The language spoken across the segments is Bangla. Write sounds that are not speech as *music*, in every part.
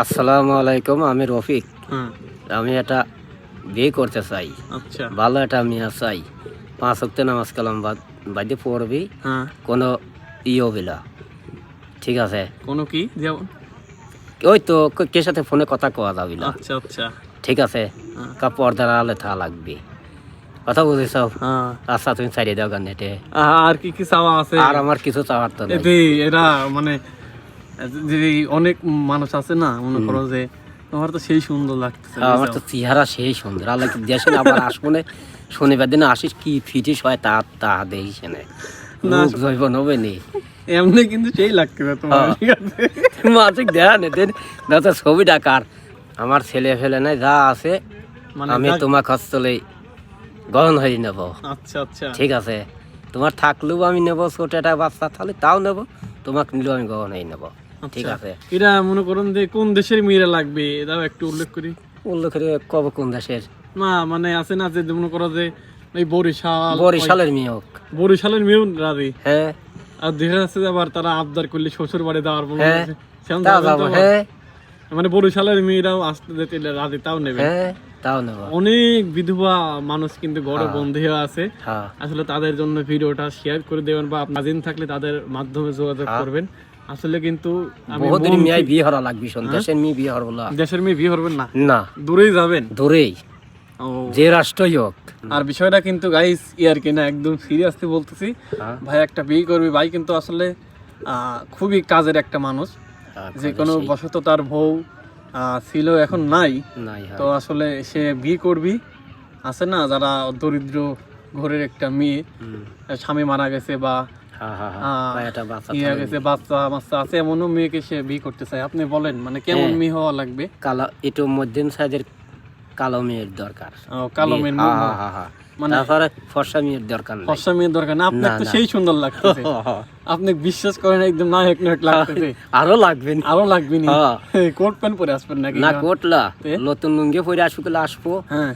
আসসালামু আলাইকুম আমি রফিক। আমি এটা বিয়ে করতে চাই। আচ্ছা। ভালো একটা মিয়া চাই। পাঁচ অক্ট নামাজ কালাম বাদ পড়বি। হ্যাঁ। কোনো ইয়ে হবে না। ঠিক আছে? কোনো কি? যেমন ওই তো কে সাথে ফোনে কথা কওয়া যাবে না। আচ্ছা আচ্ছা। ঠিক আছে? হ্যাঁ। কা পর্দার আলে থা লাগবে। কথা বুঝেছ হ্যাঁ। আচ্ছা তুমি ছাড়িয়ে দাও গান নেটে। আর কি কি চাওয়া আছে? আর আমার কিছু চাওয়ার তো নেই। এতে মানে যে অনেক মানুষ আছে না মনে করো যে তোমার তো সেই সুন্দর লাগতেছে আমার তো চেহারা সেই সুন্দর। আল্লাহ দেশে আবার আসব না? শনিবার দিনে আসিস কি ফিটিস হয় তা তা দেখিস না। না, এমনি কিন্তু সেই লাগতেছে তোমার হ্যাঁ। আছে? মাসিক নেতেন না তো ছবি ডাকার। আমার ছেলে ফেলে নাই যা আছে মানে আমি তোমার তলে গহন হয়ে নেব। আচ্ছা আচ্ছা। ঠিক আছে? তোমার থাকলেও আমি নেব ছোট একটা বাচ্চা তাহলে তাও নেব তোমাকে নিলেও আমি গহন হয়ে নেব। ঠিক আচ্ছা। আছে। এরা মনে করুন যে কোন দেশের মেয়েরা লাগবে এটাও একটু উল্লেখ করি। উল্লেখ করে কব কোন দেশের? না মানে আছে না যে মনে করো যে এই বরিশাল বরিশালের মেয়ক বরিশালের মেয়েও রাজি। হ্যাঁ। আর দেখা যাচ্ছে আবার তারা আবদার করলে শ্বশুর বাড়ি দেওয়ার হ্যাঁ। হ্যাঁ। মানে বরিশালের মেয়েরাও আসতে যেতে রাজি তাও নেবে। হ্যাঁ তাও নেব। অনেক বিধবা মানুষ কিন্তু ঘরে বন্ধু আছে। আসলে তাদের জন্য ভিডিওটা শেয়ার করে দেবেন বা আপনার থাকলে তাদের মাধ্যমে যোগাযোগ। করবেন। আসলে কিন্তু বহুদিন মেয়ে থেকে- বিয়ে হরা লাগবে হ্যাঁ? দেশের মেয়ে বিয়ে হর বলা। দেশের মেয়ে বিয়ে করবেন না? না। দূরেই যাবেন? দূরেই। যে রাষ্ট্রই হোক। আর বিষয়টা কিন্তু গাইস ইয়ার কিনা একদম সিরিয়াসলি বলতেছি। হ্যাঁ, ভাই একটা বিয়ে করবি। ভাই কিন্তু আসলে খুবই কাজের একটা মানুষ। হ্যাঁ, যে কোনো বশত তার বউ ছিল এখন নাই। তো আসলে সে বিয়ে করবি আছে না যারা দরিদ্র ঘরের একটা মেয়ে স্বামী মারা গেছে বা আহ। বা একটা বাচ্চা ইয়ে থাকবে। গেছে বাচ্চা আছে এমনও মেয়েকে সে বিয়ে করতে চায় আপনি বলেন মানে কেমন হ্যাঁ। মেয়ে হওয়া লাগবে? কালো একটু মধ্যম সাইজের কালো মেয়ের দরকার। কালো মেয়ের মুখ। মানে তারপরে ফর্সা মেয়ের দরকার ফর্সা মেয়ের দরকার না আপনার তো সেই সুন্দর লাগতেছে। *laughs* আপনি বিশ্বাস করেন একদম নায়ক নায়ক লাগতেছে। *laughs* আরও লাগবে আরও লাগবে নি। হ্যাঁ। *laughs* কোট প্যান্ট পরে আসবেন নাকি? না? নতুন লুঙ্গি পরে আসব গেলে আসব। হ্যাঁ।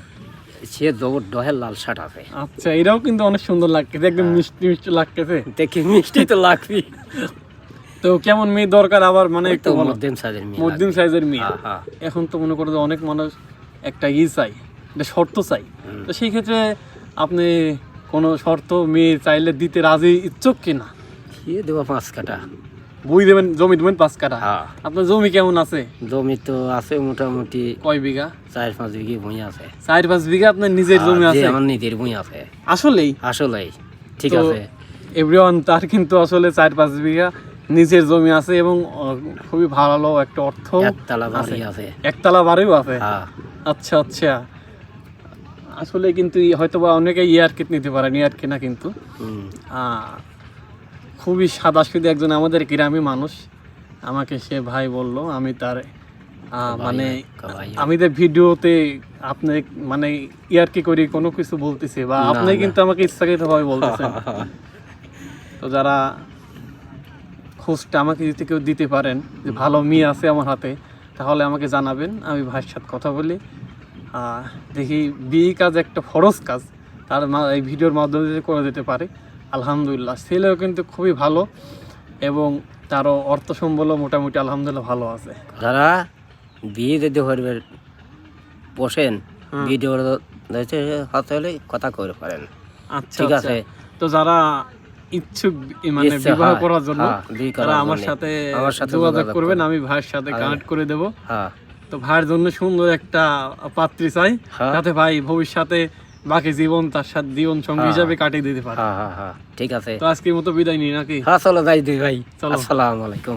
সে জবর ডহের লাল শার্ট আছে। আচ্ছা এটাও কিন্তু অনেক সুন্দর লাগতেছে হ্যাঁ। একদম মিষ্টি মিষ্টি লাগতেছে। দেখি মিষ্টি তো লাগবে তো কেমন মেয়ে দরকার আবার? মানে একটু মধ্যম সাইজের মেয়ে মধ্যম সাইজের মেয়ে। হ্যাঁ, হ্যাঁ। এখন তো মনে করো যে অনেক মানুষ একটা ই চাই একটা শর্ত চাই। তো সেই ক্ষেত্রে আপনি কোনো শর্ত মেয়ে চাইলে দিতে রাজি ইচ্ছুক কিনা? খেয়ে দেবো পাঁচ কাটা বই দেবেন জমি দেবেন পাঁচ কাটা হ্যাঁ। আপনার জমি কেমন আছে? জমি তো আছে মোটামুটি কয় বিঘা? চার পাঁচ বিঘে ভুঁই আছে। চার পাঁচ বিঘা আপনার নিজের জমি আছে? আমার নিজের ভুঁই আছে। আসলেই? আসলেই ঠিক আছে। এভরিওয়ান তার কিন্তু আসলে চার পাঁচ বিঘা নিজের জমি আছে এবং খুবই ভালো একটা অর্থ একতলা বাড়ি আছে। একতলা বাড়িও আছে? হ্যাঁ। আচ্ছা আচ্ছা। আসলে কিন্তু হয়তো বা অনেকে ইয়ারকিট নিতে পারেন ইয়ারকি না কিন্তু। খুবই সাদা শুধু একজন আমাদের গ্রামী মানুষ। আমাকে সে ভাই বলল আমি তার মানে আমি যে ভিডিওতে আপনি মানে ইয়ারকি করি কোনো কিছু বলতেছে বা আপনি কিন্তু আমাকে ইচ্ছাকৃতভাবে বলতেছেন। *laughs* তো যারা খোঁজটা আমাকে যদি কেউ দিতে পারেন যে ভালো মেয়ে আছে আমার হাতে তাহলে আমাকে জানাবেন আমি ভাইয়ের সাথে কথা বলি। দেখি বিয়ে কাজ একটা ফরজ কাজ তার এই ভিডিওর মাধ্যমে করে দিতে পারে আলহামদুলিল্লাহ। ছেলেও কিন্তু খুবই ভালো এবং তারও অর্থ সম্বলও মোটামুটি আলহামদুলিল্লাহ ভালো আছে। যারা বিয়ে যদি করবে বসেন। ভিডিও হলে কথা করে পারেন। আচ্ছা ঠিক আচ্ছা। আছে। তো যারা ইচ্ছুক মানে বিবাহ করার জন্য হ্যাঁ, তারা আমার সাথে আমার সাথে যোগাযোগ করবেন আমি ভাইয়ের সাথে কানেক্ট করে দেব। হ্যাঁ। তো ভাইয়ের জন্য সুন্দর একটা পাত্রী চাই। হ্যাঁ। যাতে ভাই ভবিষ্যতে বাকি জীবন তার সাথে জীবন সঙ্গী হ্যাঁ। হিসাবে কাটিয়ে দিতে পারে। হ্যাঁ হ্যাঁ ঠিক আছে। তো আজকের মতো বিদায় নিই নাকি? হ্যাঁ চলো যাই দিই ভাই। চলো। আসসালামু আলাইকুম।